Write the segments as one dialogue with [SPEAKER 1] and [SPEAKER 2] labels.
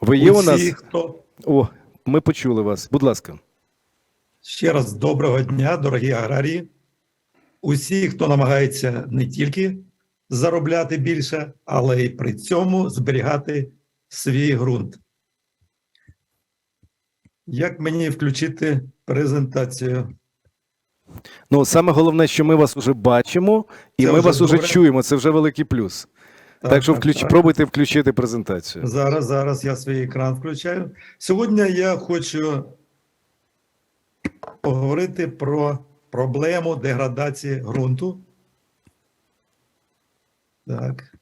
[SPEAKER 1] Ви є у нас?
[SPEAKER 2] хто
[SPEAKER 1] О, ми почули вас. Будь ласка.
[SPEAKER 2] ще раз доброго дня, дорогі аграрії. Усі, хто намагається не тільки заробляти більше, але й при цьому зберігати свій ґрунт. Як мені включити презентацію?
[SPEAKER 1] Ну, саме головне, що ми вас вже бачимо, і
[SPEAKER 2] Це
[SPEAKER 1] ми
[SPEAKER 2] вже
[SPEAKER 1] вас уже чуємо. Це вже великий плюс. Так, що включ... пробуйте включити презентацію.
[SPEAKER 2] Зараз, зараз я свій екран включаю. Сьогодні я хочу поговорити про проблему деградації ґрунту. Так,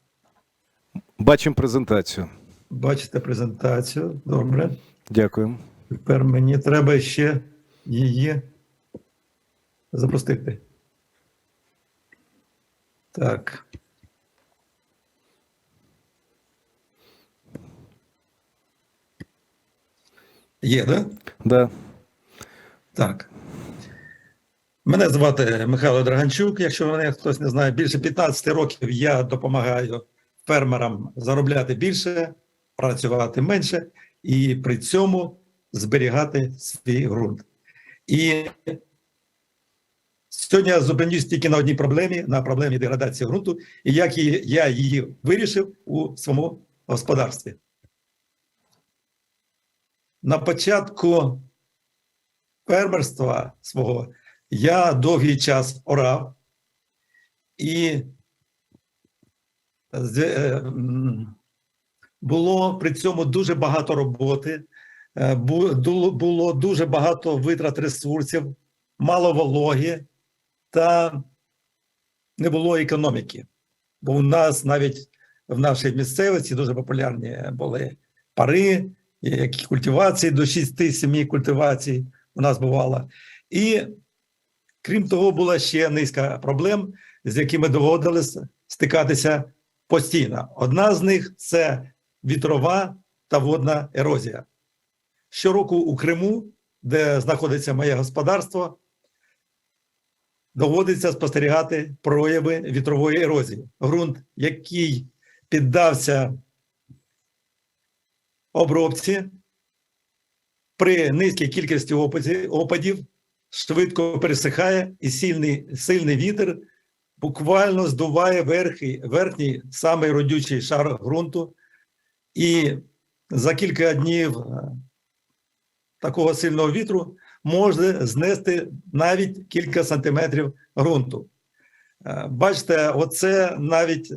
[SPEAKER 1] Бачимо презентацію.
[SPEAKER 2] бачите презентацію. Добре.
[SPEAKER 1] Дякую.
[SPEAKER 2] Тепер мені треба ще її запустити. Так. Є? Да?
[SPEAKER 1] Да.
[SPEAKER 2] Так. Мене звати Михайло Драганчук. Якщо мене хтось не знає, більше 15 років я допомагаю фермерам заробляти більше, працювати менше і при цьому зберігати свій ґрунт. І сьогодні я зупинюсь тільки на одній проблемі, на проблемі деградації ґрунту, і як я її вирішив у своєму господарстві. На початку фермерства свого я довгий час орав і е, м, було при цьому дуже багато роботи, е, було дуже багато витрат ресурсів, мало вологи та не було економіки. Бо у нас навіть в нашій місцевості дуже популярні були пари, які культивації до 6-7 культивацій у нас бувало. І крім того, була ще низка проблем, з якими доводилось стикатися постійно. Одна з них це вітрова та водна ерозія. Щороку у Криму, де знаходиться моє господарство, доводиться спостерігати прояви вітрової ерозії. Ґрунт, який піддався обробці при низькій кількості опадів швидко пересихає, і сильний, сильний вітер буквально здуває верхній, верхній самий родючий шар ґрунту. І за кілька днів е, такого сильного вітру може знести навіть кілька сантиметрів ґрунту. Е, Бачите, оце навіть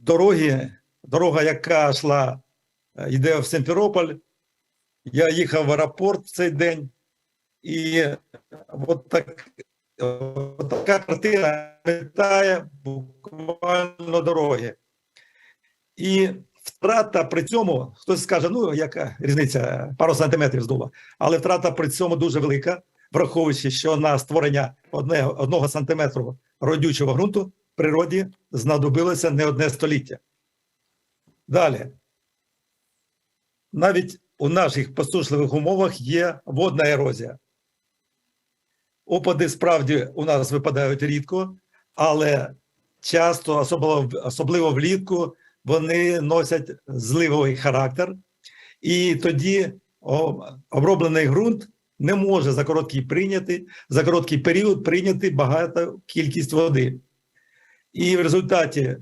[SPEAKER 2] дороги, дорога, яка йшла, йде в Симферополь. Я їхав в аеропорт в цей день, і от, так, от така картина метає буквально дороги. І втрата при цьому, хтось скаже, ну яка різниця, пару сантиметрів здуло, але втрата при цьому дуже велика, враховуючи, що на створення одне, одного сантиметру родючого ґрунту природі знадобилося не одне століття. Далі. Навіть у наших посушливих умовах є водна ерозія. Опади справді у нас випадають рідко, але часто, особливо, особливо влітку, вони носять зливовий характер, і тоді оброблений ґрунт не може за короткий прийняти, за короткий період прийняти багато кількість води. І в результаті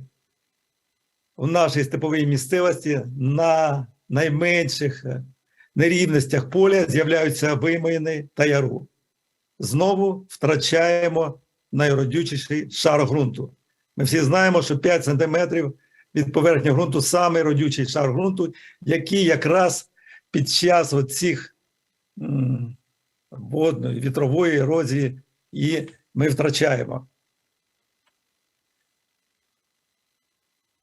[SPEAKER 2] в нашій степовій місцевості на найменших е, нерівностях поля з'являються вимоїни та яру. Знову втрачаємо найродючіший шар ґрунту. Ми всі знаємо, що 5 сантиметрів від поверхні ґрунту самий родючий шар ґрунту, який якраз під час цих водної, вітрової ерозії і ми втрачаємо.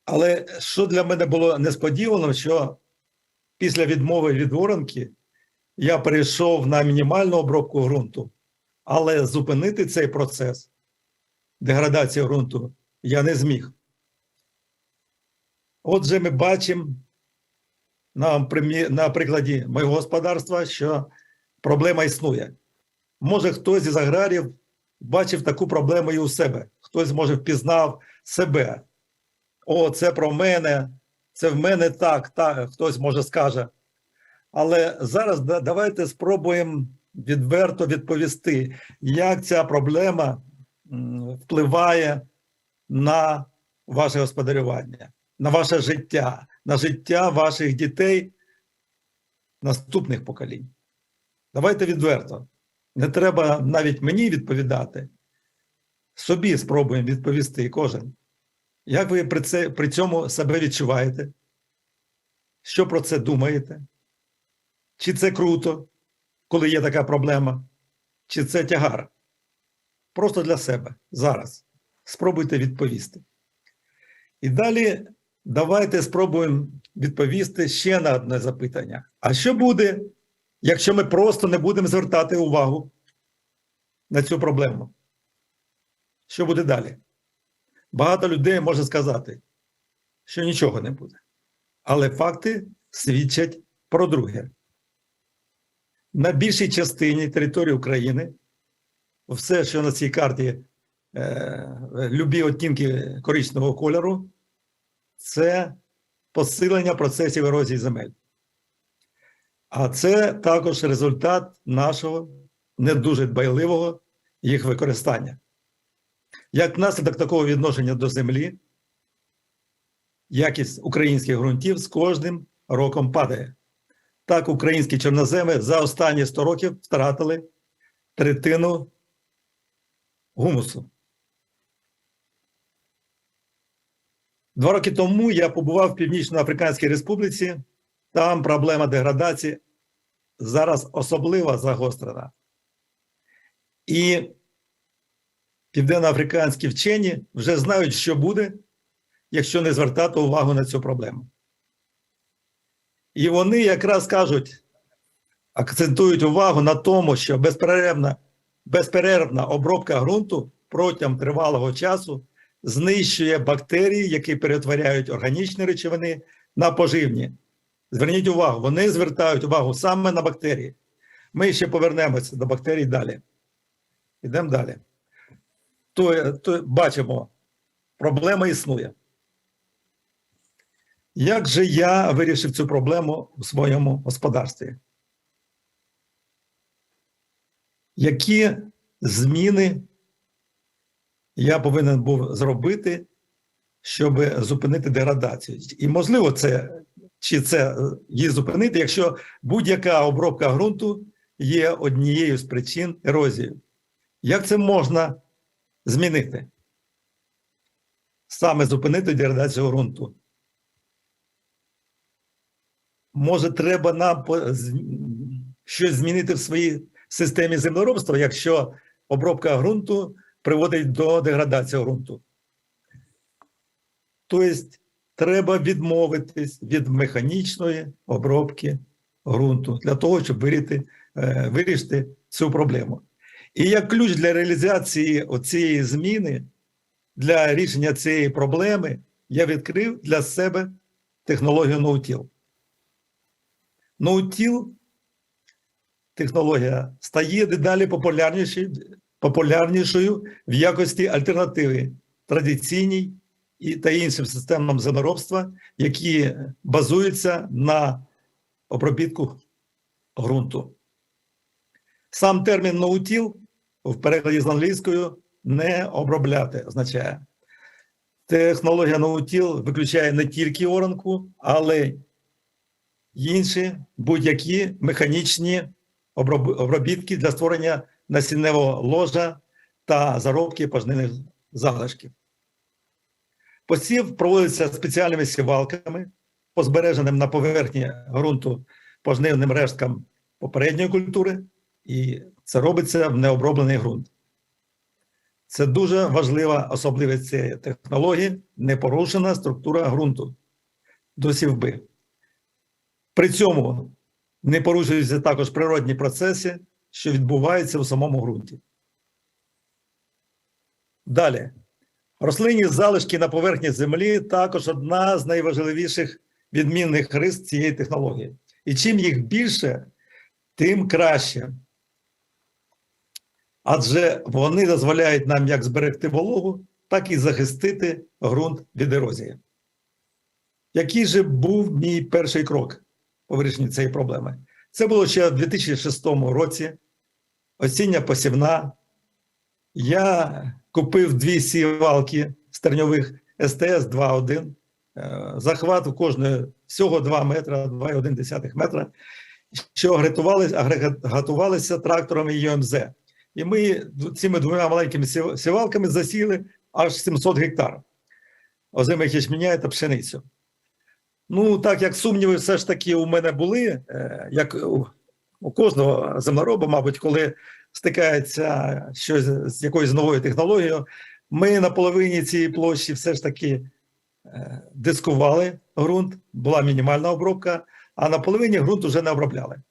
[SPEAKER 2] Але що для мене було несподівано, що після відмови від воронки я перейшов на мінімальну обробку ґрунту, але зупинити цей процес деградації ґрунту я не зміг. Отже, ми бачимо на, на прикладі моєго господарства, що проблема існує. Може, хтось із аграрів бачив таку проблему і у себе. Хтось, може, впізнав себе. О, це про мене, це в мене так, так. Хтось може скаже. Але зараз да- давайте спробуємо відверто відповісти, як ця проблема впливає на ваше господарювання, на ваше життя, на життя ваших дітей, наступних поколінь. Давайте відверто. Не треба навіть мені відповідати. Собі спробуємо відповісти кожен. Як ви при, це, при цьому себе відчуваєте? Що про це думаєте? Чи це круто, коли є така проблема? Чи це тягар? Просто для себе зараз. Спробуйте відповісти. І далі давайте спробуємо відповісти ще на одне запитання. А що буде, якщо ми просто не будемо звертати увагу на цю проблему? Що буде далі? Багато людей може сказати, що нічого не буде. Але факти свідчать про друге. На більшій частині території України все, що на цій карті е, любі оттінки коричневого кольору, це посилення процесів ерозії земель. А це також результат нашого не дуже дбайливого їх використання. Як наслідок такого відношення до землі, якість українських ґрунтів з кожним роком падає. Так, українські чорноземи за останні 100 років втратили третину гумусу. Два роки тому я побував в Північно-Африканській Республіці. Там проблема деградації зараз особливо загострена. І південноафриканські вчені вже знають, що буде, якщо не звертати увагу на цю проблему. І вони якраз кажуть, акцентують увагу на тому, що безперервна, безперервна обробка ґрунту протягом тривалого часу знищує бактерії, які перетворяють органічні речовини на поживні. Зверніть увагу, вони звертають увагу саме на бактерії. Ми ще повернемося до бактерій далі. Йдемо далі. То, то бачимо, проблема існує. Як же я вирішив цю проблему у своєму господарстві? Які зміни я повинен був зробити, щоб зупинити деградацію? І можливо, це чи це е, її зупинити, якщо будь-яка обробка ґрунту є однією з причин ерозії. Як це можна змінити? Саме зупинити деградацію ґрунту. Може, треба нам щось змінити в своїй системі землеробства, якщо обробка ґрунту приводить до деградації ґрунту. Тобто, треба відмовитись від механічної обробки ґрунту для того, щоб вирішити, е, вирішити цю проблему. І як ключ для реалізації цієї зміни, для рішення цієї проблеми, я відкрив для себе технологію ноутіл. Ноутіл технологія стає дедалі популярнішою, популярнішою в якості альтернативи традиційній і та іншим системам землеробства, які базуються на обробітку ґрунту. Сам термін ноутіл в перекладі з англійською не обробляти означає. Технологія ноутіл виключає не тільки оранку, але й інші будь-які механічні обробітки для створення насінневого ложа та заробки пожнивних залишків. Посів проводиться спеціальними сівалками, по збереженим на поверхні ґрунту пожнивним решткам попередньої культури, і це робиться в необроблений ґрунт. Це дуже важлива особливість цієї технології непорушена структура ґрунту до сівби. При цьому не порушуються також природні процеси, що відбуваються у самому ґрунті. Далі. Рослинні залишки на поверхні землі також одна з найважливіших відмінних рис цієї технології. І чим їх більше, тим краще. Адже вони дозволяють нам як зберегти вологу, так і захистити ґрунт від ерозії. Який же був мій перший крок? по вирішенню цієї проблеми. Це було ще в 2006 році, осіння посівна. Я купив дві сівалки стерньових СТС 2.1, е, захват у кожної всього 2 метра, 2,1 метра, що агрегатувалися, тракторами ЮМЗ. І ми цими двома маленькими сівалками засіли аж 700 гектар озимих ячменя та пшеницю. Ну, так як сумніви все ж таки у мене були, е, як у, кожного землероба, мабуть, коли стикається щось з якоюсь новою технологією, ми на половині цієї площі все ж таки е, дискували ґрунт, була мінімальна обробка, а на половині ґрунт вже не обробляли.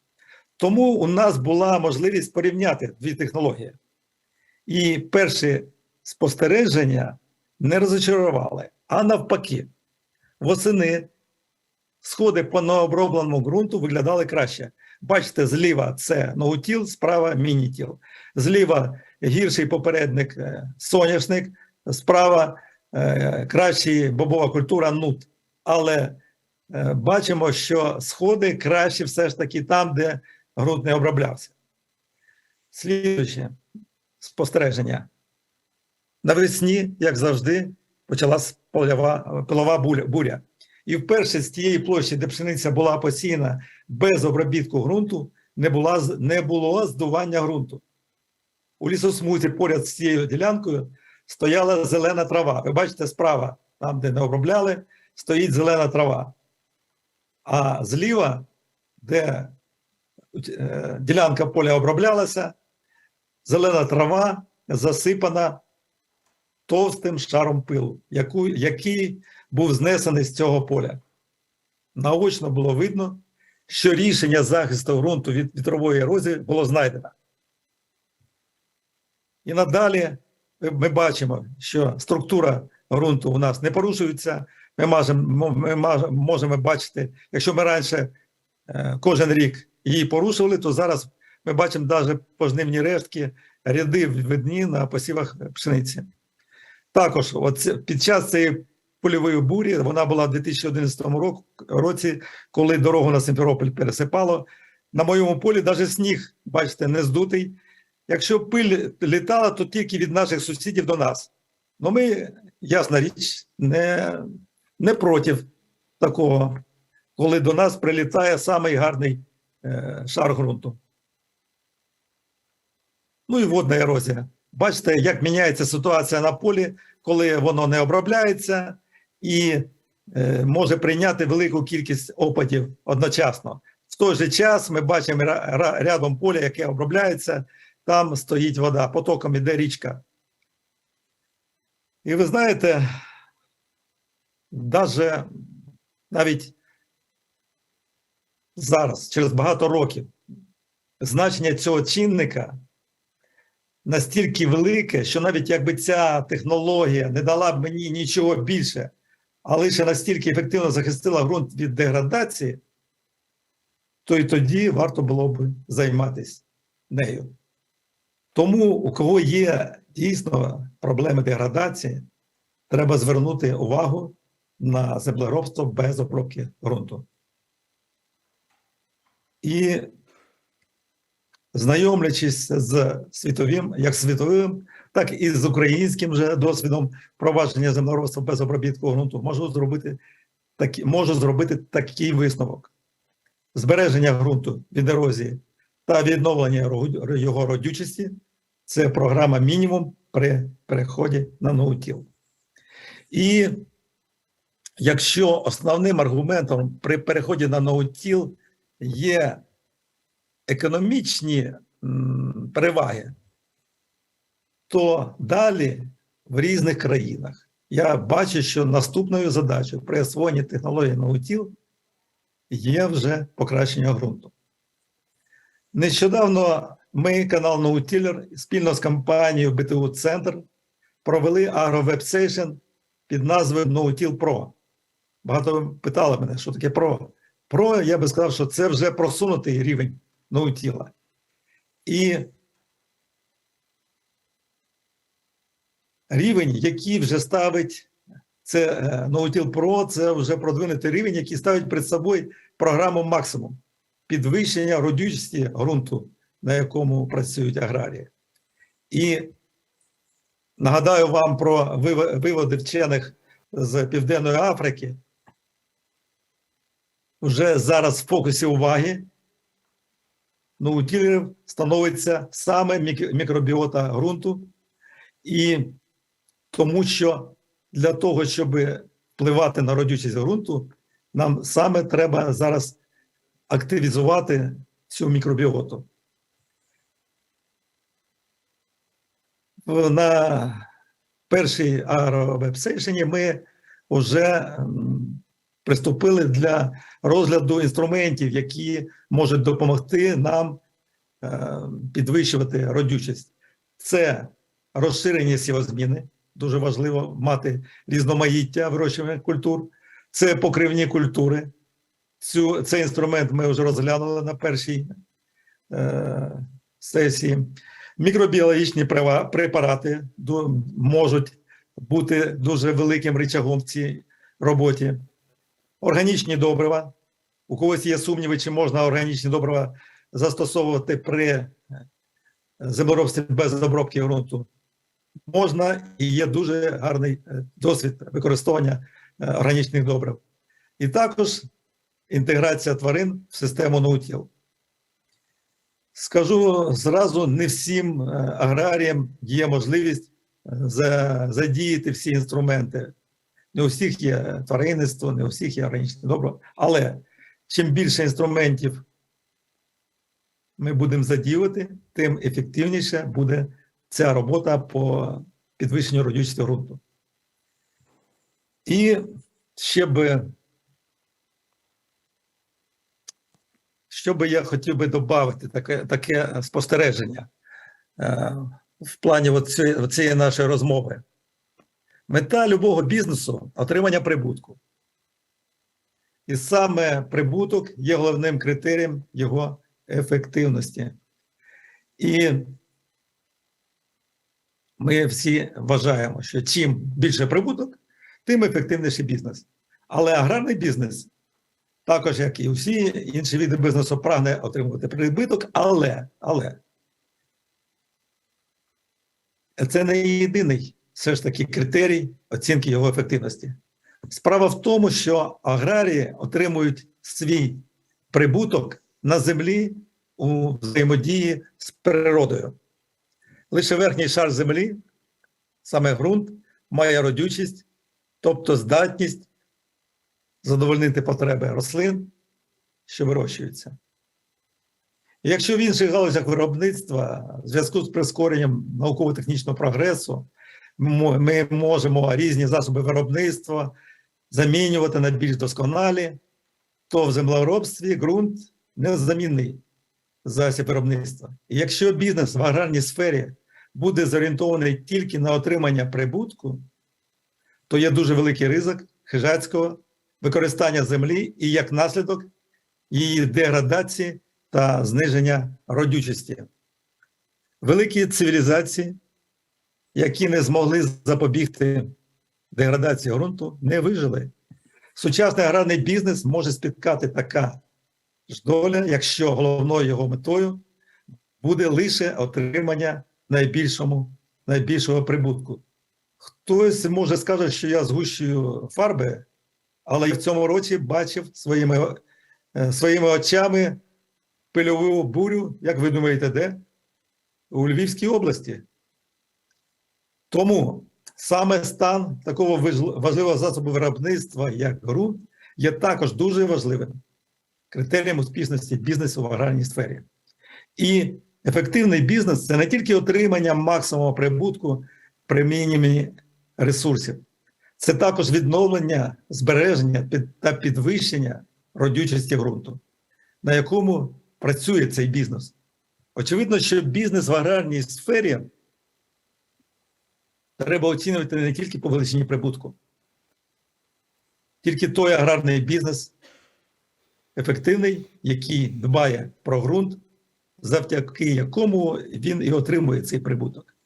[SPEAKER 2] Тому у нас була можливість порівняти дві технології. І перші спостереження не розочарували, а навпаки, восени сходи по необробленому ґрунту виглядали краще. Бачите, зліва це ноутіл, справа мінітіл. Зліва гірший попередник е, соняшник, справа е, кращий бобова культура нут. Але е, бачимо, що сходи краще все ж таки там, де ґрунт не оброблявся. Слідуюче спостереження. Навесні, як завжди, почалась пилова буря-. І вперше з тієї площі, де пшениця була посіяна без обробітку ґрунту, не, була, не було здування ґрунту. У лісосмузі поряд з цією ділянкою стояла зелена трава. Ви бачите, справа, там, де не обробляли, стоїть зелена трава. А зліва, де ділянка поля оброблялася, зелена трава засипана товстим шаром пилу, яку, який був знесений з цього поля. Наочно було видно, що рішення захисту ґрунту від вітрової ерозії було знайдено. І надалі ми, ми бачимо, що структура ґрунту у нас не порушується. Ми можемо, ми можемо бачити, якщо ми раніше е, кожен рік її порушували, то зараз ми бачимо навіть пожнивні рештки, ряди видні на посівах пшениці. Також от під час цієї польової бурі, вона була в 2011 році, коли дорогу на Симферополь пересипало. На моєму полі навіть сніг, бачите, не здутий. Якщо пиль літала, то тільки від наших сусідів до нас. Ну, ми, ясна річ, не, не проти такого, коли до нас прилітає самий гарний шар ґрунту. Ну і водна ерозія. Бачите, як міняється ситуація на полі, коли воно не обробляється і е, може прийняти велику кількість опадів одночасно. В той же час ми бачимо рядом поля, яке обробляється, там стоїть вода, потоком іде річка. І ви знаєте, даже, навіть зараз, через багато років, значення цього чинника настільки велике, що навіть якби ця технологія не дала б мені нічого більше, а лише настільки ефективно захистила ґрунт від деградації, то і тоді варто було б займатися нею. Тому, у кого є дійсно проблеми деградації, треба звернути увагу на землеробство без обробки ґрунту. І знайомлячись з світовим, як світовим, так і з українським же досвідом провадження землеробства без обробітку ґрунту, можу зробити такі, можу зробити такий висновок: збереження ґрунту від ерозії та відновлення його- його родючості це програма мінімум при переході на ноутіл. І якщо основним аргументом при переході на ноутіл є економічні переваги, то далі в різних країнах я бачу, що наступною задачею при освоєнні технології наутіл є вже покращення ґрунту. Нещодавно ми, канал Наутілер, спільно з компанією БТУ Центр провели агровебсейшн під назвою Наутіл Pro. Багато питали мене, що таке Pro. Pro, я би сказав, що це вже просунутий рівень наутіла. І рівень, який вже ставить це е, Наутіл Pro, це вже продвинутий рівень, який ставить перед собою програму максимум підвищення родючості ґрунту, на якому працюють аграрії. І нагадаю вам про виводи вчених з Південної Африки. Вже зараз в фокусі уваги ноутілерів становиться саме мікробіота ґрунту, і тому що для того, щоб впливати на родючість ґрунту, нам саме треба зараз активізувати цю мікробіоту. На першій агровебсейшені ми вже приступили для розгляду інструментів, які можуть допомогти нам е, підвищувати родючість. Це розширення сівозміни, дуже важливо мати різноманіття вирощування культур, це покривні культури. Цю, цей інструмент ми вже розглянули на першій е, сесії. Мікробіологічні права- препарати можуть бути дуже великим рычагом в цій роботі. Органічні добрива. У когось є сумніви, чи можна органічні добрива застосовувати при землеробстві без обробки ґрунту. Можна і є дуже гарний е, досвід використання е, органічних добрив. І також інтеграція тварин в систему ноутіл. Скажу зразу, не всім е, аграріям є можливість е, задіяти всі інструменти. Не у всіх є тваринництво, не у всіх є органічне добро. Але чим більше інструментів ми будемо задіювати, тим ефективніше буде ця робота по підвищенню родючості ґрунту. І ще би, що би я хотів би додати, таке, таке спостереження е, в плані цієї нашої розмови. Мета любого бізнесу отримання прибутку. І саме прибуток є головним критерієм його ефективності. І ми всі вважаємо, що чим більше прибуток, тим ефективніший бізнес. Але аграрний бізнес, також як і всі інші види бізнесу, прагне отримувати прибуток, але, але це не єдиний все ж таки критерій оцінки його ефективності. Справа в тому, що аграрії отримують свій прибуток на землі у взаємодії з природою. Лише верхній шар землі, саме ґрунт, має родючість, тобто здатність задовольнити потреби рослин, що вирощуються. Якщо в інших галузях виробництва в зв'язку з прискоренням науково-технічного прогресу ми можемо різні засоби виробництва замінювати на більш досконалі, то в землеробстві ґрунт незамінний засіб виробництва. Якщо бізнес в аграрній сфері буде зорієнтований тільки на отримання прибутку, то є дуже великий ризик хижацького використання землі і як наслідок її деградації та зниження родючості. Великі цивілізації, які не змогли запобігти деградації ґрунту, не вижили. Сучасний аграрний бізнес може спіткати така ж доля, якщо головною його метою буде лише отримання найбільшому, найбільшого прибутку. Хтось може скаже, що я згущую фарби, але в цьому році бачив своїми, е, своїми очами пильову бурю, як ви думаєте, де? У Львівській області. Тому саме стан такого важ- важливого засобу виробництва, як ґрунт, є також дуже важливим критерієм успішності бізнесу в аграрній сфері. І ефективний бізнес це не тільки отримання максимуму прибутку при мінімумі ресурсів, це також відновлення, збереження та підвищення родючості ґрунту, на якому працює цей бізнес. Очевидно, що бізнес в аграрній сфері треба оцінювати не тільки по величині прибутку. Тільки той аграрний бізнес ефективний, який дбає про ґрунт, завдяки якому він і отримує цей прибуток.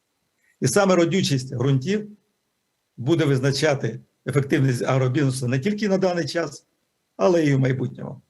[SPEAKER 2] І саме родючість ґрунтів буде визначати ефективність агробізнесу не тільки на даний час, але і в майбутньому.